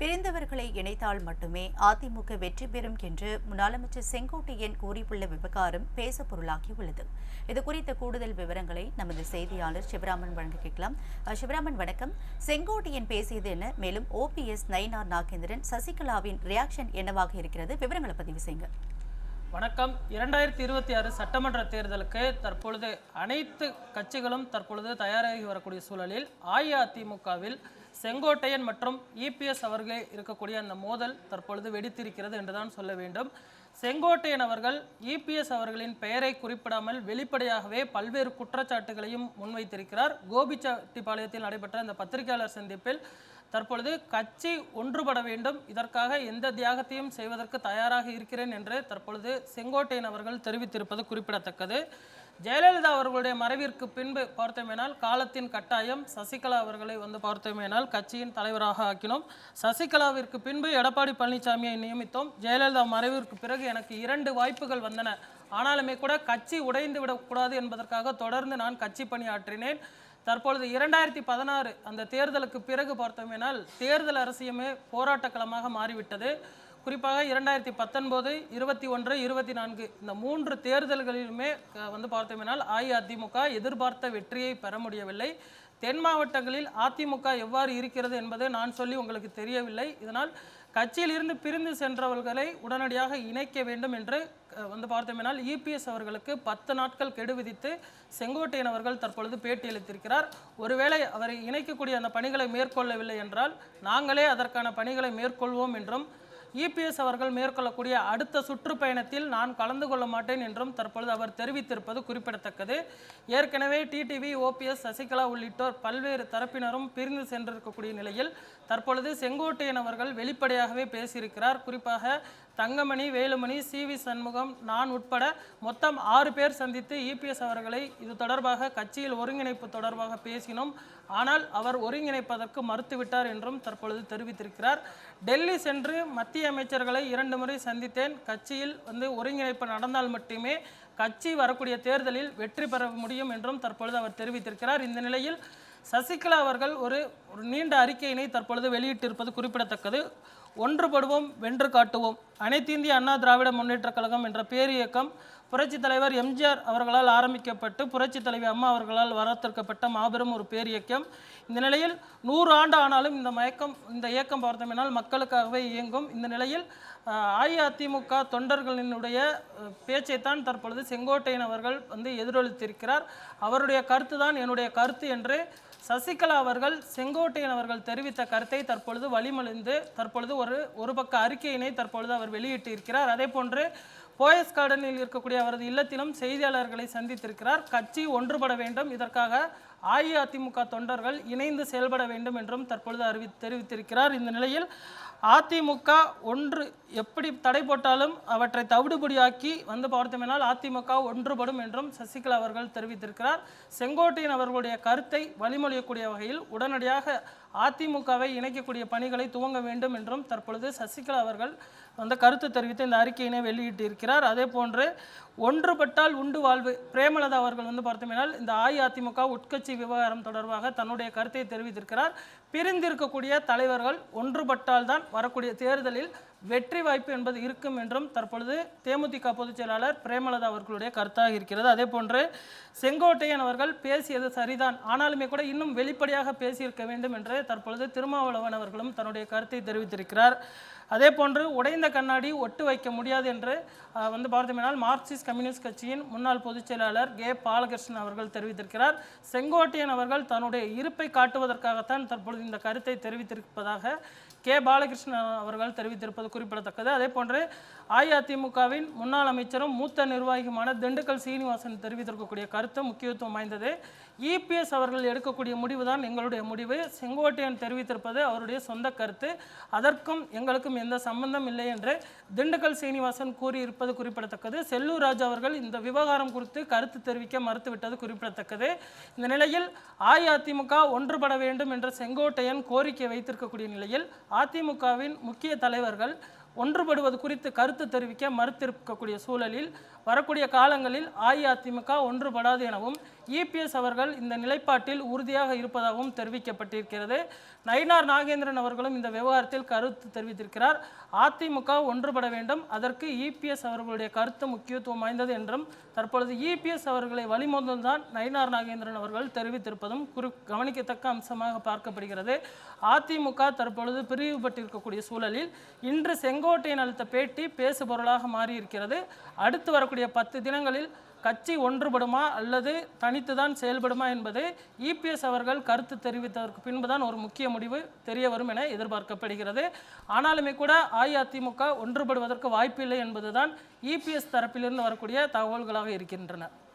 பிரிந்தவர்களை இணைத்தால் மட்டுமே அதிமுக வெற்றி பெறும் என்று முன்னாள் அமைச்சர் செங்கோட்டையன் கூறியுள்ள விவகாரம் பேச பொருளாகியுள்ளது இது குறித்த கூடுதல் விவரங்களை நமது செய்தியாளர் சிவராமன் வழங்க கேட்கலாம். சிவராமன் வணக்கம். செங்கோட்டையன் பேசியது என்ன? மேலும் ஓபிஎஸ் நயினார் நாகேந்திரன் சசிகலாவின் ரியாக்ஷன் என்னவாக இருக்கிறது? விவரங்களை பதிவு செய்யுங்க. வணக்கம். இரண்டாயிரத்தி இருபத்தி ஆறு சட்டமன்ற தேர்தலுக்கு தற்பொழுது அனைத்து கட்சிகளும் தற்பொழுது தயாராகி வரக்கூடிய சூழலில் அஇஅதிமுகவில் செங்கோட்டையன் மற்றும் இபிஎஸ் அவர்களே இருக்கக்கூடிய அந்த மோதல் தற்பொழுது வெடித்திருக்கிறது என்றுதான் சொல்ல வேண்டும். செங்கோட்டையன் அவர்கள் இபிஎஸ் அவர்களின் பெயரை குறிப்பிடாமல் வெளிப்படையாகவே பல்வேறு குற்றச்சாட்டுகளையும் முன்வைத்திருக்கிறார். கோபிச்செட்டிப்பாளையத்தில் நடைபெற்ற இந்த பத்திரிகையாளர் சந்திப்பில் தற்பொழுது கட்சி ஒன்றுபட வேண்டும் இதற்காக எந்த தியாகத்தையும் செய்வதற்கு தயாராக இருக்கிறேன் என்று தற்பொழுது செங்கோட்டையன் அவர்கள் தெரிவித்திருப்பது குறிப்பிடத்தக்கது. ஜெயலலிதா அவர்களுடைய மறைவிற்கு பின்பு பார்த்தோமேனால் காலத்தின் கட்டாயம் சசிகலா அவர்களை வந்து பார்த்தோமேனால் கட்சியின் தலைவராக ஆக்கினோம். சசிகலாவிற்கு பின்பு எடப்பாடி பழனிசாமியை நியமித்தோம். ஜெயலலிதா மறைவிற்கு பிறகு எனக்கு இரண்டு வாய்ப்புகள் வந்தன. ஆனாலுமே கூட கட்சி உடைந்து விடக்கூடாது என்பதற்காக தொடர்ந்து நான் கட்சி பணியாற்றினேன். தற்பொழுது இரண்டாயிரத்தி பதினாறு அந்த தேர்தலுக்கு பிறகு பார்த்தோமேனால் தேர்தல் அரசியமே போராட்டக்களமாக மாறிவிட்டது. குறிப்பாக இரண்டாயிரத்தி பத்தொன்பது இருபத்தி ஒன்று இருபத்தி நான்கு இந்த மூன்று தேர்தல்களிலுமே வந்து பார்த்தோமேனால் அஇஅதிமுக எதிர்பார்த்த வெற்றியை பெற முடியவில்லை. தென் மாவட்டங்களில் அதிமுக எவ்வாறு இருக்கிறது என்பதை நான் சொல்லி உங்களுக்கு தெரியவில்லை. இதனால் கட்சியிலிருந்து பிரிந்து சென்றவர்களை உடனடியாக இணைக்க வேண்டும் என்று வந்து பார்த்தோமேனால் இபிஎஸ் அவர்களுக்கு பத்து நாட்கள் கெடு விதித்து செங்கோட்டையன் அவர்கள் தற்பொழுது பேட்டியளித்திருக்கிறார் ஒருவேளை அவரை இணைக்கக்கூடிய அந்த பணிகளை மேற்கொள்ளவில்லை என்றால் நாங்களே அதற்கான பணிகளை மேற்கொள்வோம் என்றும் இபிஎஸ் அவர்கள் மேற்கொள்ளக்கூடிய அடுத்த சுற்றுப்பயணத்தில் நான் கலந்து கொள்ள மாட்டேன் என்றும் தற்பொழுது அவர் தெரிவித்திருப்பது குறிப்பிடத்தக்கது. ஏற்கனவே டிடிவி ஓபிஎஸ் சசிகலா உள்ளிட்டோர் பல்வேறு தரப்பினரும் பிரிந்து சென்றிருக்கக்கூடிய நிலையில் தற்பொழுது செங்கோட்டையன் அவர்கள் வெளிப்படையாகவே பேசியிருக்கிறார். குறிப்பாக தங்கமணி வேலுமணி சி வி சண்முகம் நான் உட்பட மொத்தம் ஆறு பேர் சந்தித்து இபிஎஸ் அவர்களை இது தொடர்பாக கட்சியில் ஒருங்கிணைப்பு தொடர்பாக பேசினோம். ஆனால் அவர் ஒருங்கிணைப்பதற்கு மறுத்துவிட்டார் என்றும் தற்பொழுது தெரிவித்திருக்கிறார். டெல்லி சென்று மத்திய அமைச்சர்களை இரண்டு முறை சந்தித்தேன். கட்சியில் வந்து ஒருங்கிணைப்பு நடந்தால் மட்டுமே கட்சி வரக்கூடிய தேர்தலில் வெற்றி பெற முடியும் என்றும் தற்பொழுது அவர் தெரிவித்திருக்கிறார். இந்த நிலையில் சசிகலா அவர்கள் ஒரு நீண்ட அறிக்கையினை தற்பொழுது வெளியிட்டிருப்பது குறிப்பிடத்தக்கது. ஒன்றுபடுவோம் வென்று காட்டுவோம். அனைத்து இந்திய அண்ணா திராவிட முன்னேற்றக் கழகம் என்ற பேரியக்கம் புரட்சித் தலைவர் எம்ஜிஆர் அவர்களால் ஆரம்பிக்கப்பட்டு புரட்சி தலைவி அம்மா அவர்களால் வரத்திருக்கப்பட்ட மாபெரும் ஒரு பேரியக்கம். இந்த நிலையில் நூறு ஆண்டு ஆனாலும் இந்த மயக்கம் இந்த இயக்கம் பார்த்தோம்னால் மக்களுக்காகவே இயங்கும். இந்த நிலையில் அஇஅதிமுக தொண்டர்களினுடைய பேச்சைத்தான் தற்பொழுது செங்கோட்டையன் அவர்கள் வந்து எதிரொலித்திருக்கிறார். அவருடைய கருத்து தான் என்னுடைய கருத்து என்று சசிகலா அவர்கள் செங்கோட்டையன் அவர்கள் தெரிவித்த கருத்தை தற்பொழுது வழிமொழிந்து தற்பொழுது ஒரு ஒரு பக்க அறிக்கையினை தற்பொழுது அவர் வெளியிட்டு இருக்கிறார் அதே போன்று போயஸ் கார்டனில் இருக்கக்கூடிய அவரது இல்லத்திலும் செய்தியாளர்களை சந்தித்திருக்கிறார். கட்சி ஒன்றுபட வேண்டும். இதற்காக அஇஅதிமுக தொண்டர்கள் இணைந்து செயல்பட வேண்டும் என்றும் தற்பொழுது அறிவி தெரிவித்திருக்கிறார். இந்த நிலையில் அதிமுக ஒன்று எப்படி தடை போட்டாலும் அவற்றை தவிடுபடியாக்கி வந்து பார்த்தோமெனால் அதிமுக ஒன்றுபடும் என்றும் சசிகலா அவர்கள் தெரிவித்திருக்கிறார். செங்கோட்டையன் அவர்களுடைய கருத்தை வழிமொழியக்கூடிய வகையில் உடனடியாக அதிமுகவை இணைக்கக்கூடிய பணிகளை துவங்க வேண்டும் என்றும் தற்பொழுது சசிகலா அவர்கள் அந்த கருத்து தெரிவித்து இந்த அறிக்கையினை வெளியிட்டிருக்கிறார். அதே போன்று ஒன்றுபட்டால் உண்டு வாழ்வு. பிரேமலதா அவர்கள் வந்து பார்த்தோமேனால் இந்த அஇஅதிமுக உட்கட்சி விவகாரம் தொடர்பாக தன்னுடைய கருத்தை தெரிவித்திருக்கிறார். பிரிந்திருக்கக்கூடிய தலைவர்கள் ஒன்றுபட்டால் தான் வரக்கூடிய தேர்தலில் வெற்றி வாய்ப்பு என்பது இருக்கும் என்றும் தற்பொழுது தேமுதிக பொதுச் செயலாளர் பிரேமலதா அவர்களுடைய கருத்தாக இருக்கிறது. அதே போன்று செங்கோட்டையன் அவர்கள் பேசியது சரிதான். ஆனாலுமே கூட இன்னும் வெளிப்படையாக பேசியிருக்க வேண்டும் என்று தற்பொழுது திருமாவளவன் அவர்களும் தன்னுடைய கருத்தை தெரிவித்திருக்கிறார். அதே போன்று உடைந்த கண்ணாடி ஒட்டு வைக்க முடியாது என்று வந்து பார்த்தோம்னால் மார்க்சிஸ்ட் கம்யூனிஸ்ட் கட்சியின் முன்னாள் பொதுச் செயலாளர் கே. பாலகிருஷ்ணன் அவர்கள் தெரிவித்திருக்கிறார். செங்கோட்டையன் அவர்கள் தன்னுடைய இருப்பை காட்டுவதற்காகத்தான் தற்பொழுது இந்த கருத்தை தெரிவித்திருப்பதாக கே. பாலகிருஷ்ணன் அவர்கள் தெரிவித்திருப்பது குறிப்பிடத்தக்கது. அதே போன்று அஇஅதிமுகவின் முன்னாள் அமைச்சரும் மூத்த நிர்வாகியுமான திண்டுக்கல் சீனிவாசன் தெரிவித்திருக்கக்கூடிய கருத்து முக்கியத்துவம் வாய்ந்தது. இபிஎஸ் அவர்கள் எடுக்கக்கூடிய முடிவு தான் எங்களுடைய முடிவு. செங்கோட்டையன் தெரிவித்திருப்பது அவருடைய சொந்த கருத்து. அதற்கும் எங்களுக்கும் எந்த சம்பந்தம் இல்லை என்று திண்டுக்கல் சீனிவாசன் கூறியிருப்பது குறிப்பிடத்தக்கது. செல்லூர் ராஜ் அவர்கள் இந்த விவகாரம் குறித்து கருத்து தெரிவிக்க மறுத்துவிட்டது குறிப்பிடத்தக்கது. இந்த நிலையில் அஇஅதிமுக ஒன்றுபட வேண்டும் என்ற செங்கோட்டையன் கோரிக்கை வைத்திருக்கக்கூடிய நிலையில் அதிமுகவின் முக்கிய தலைவர்கள் ஒன்றுபடுவது குறித்து கருத்து தெரிவிக்க மறுத்திருக்கக்கூடிய சூழலில் வரக்கூடிய காலங்களில் அஇஅதிமுக ஒன்றுபடாது எனவும் இபிஎஸ் அவர்கள் இந்த நிலைப்பாட்டில் உறுதியாக இருப்பதாகவும் தெரிவிக்கப்பட்டிருக்கிறது. நயினார் நாகேந்திரன் அவர்களும் இந்த விவகாரத்தில் கருத்து தெரிவித்திருக்கிறார். அதிமுக ஒன்றுபட வேண்டும். அதற்கு இபிஎஸ் அவர்களுடைய கருத்து முக்கியத்துவம் வாய்ந்தது என்றும் தற்பொழுது இபிஎஸ் அவர்களை வழிமோதல் தான் நயினார் நாகேந்திரன் அவர்கள் தெரிவித்திருப்பதும் குறு கவனிக்கத்தக்க அம்சமாக பார்க்கப்படுகிறது. அதிமுக தற்பொழுது பிரிவுபட்டிருக்கக்கூடிய சூழலில் இன்று செங்கோட்டையன் அளித்த பேட்டி பேசுபொருளாக மாறியிருக்கிறது. அடுத்து வரக்கூடிய பத்து தினங்களில் கட்சி ஒன்றுபடுமா அல்லது தனித்து தான் செயல்படுமா என்பது இபிஎஸ் அவர்கள் கருத்து தெரிவித்ததற்கு பின்புதான் ஒரு முக்கிய முடிவு தெரிய வரும் என எதிர்பார்க்கப்படுகிறது. ஆனாலுமே கூட அஇஅதிமுக ஒன்றுபடுவதற்கு வாய்ப்பில்லை என்பதுதான் இபிஎஸ் தரப்பிலிருந்து வரக்கூடிய தகவல்களாக இருக்கின்றன.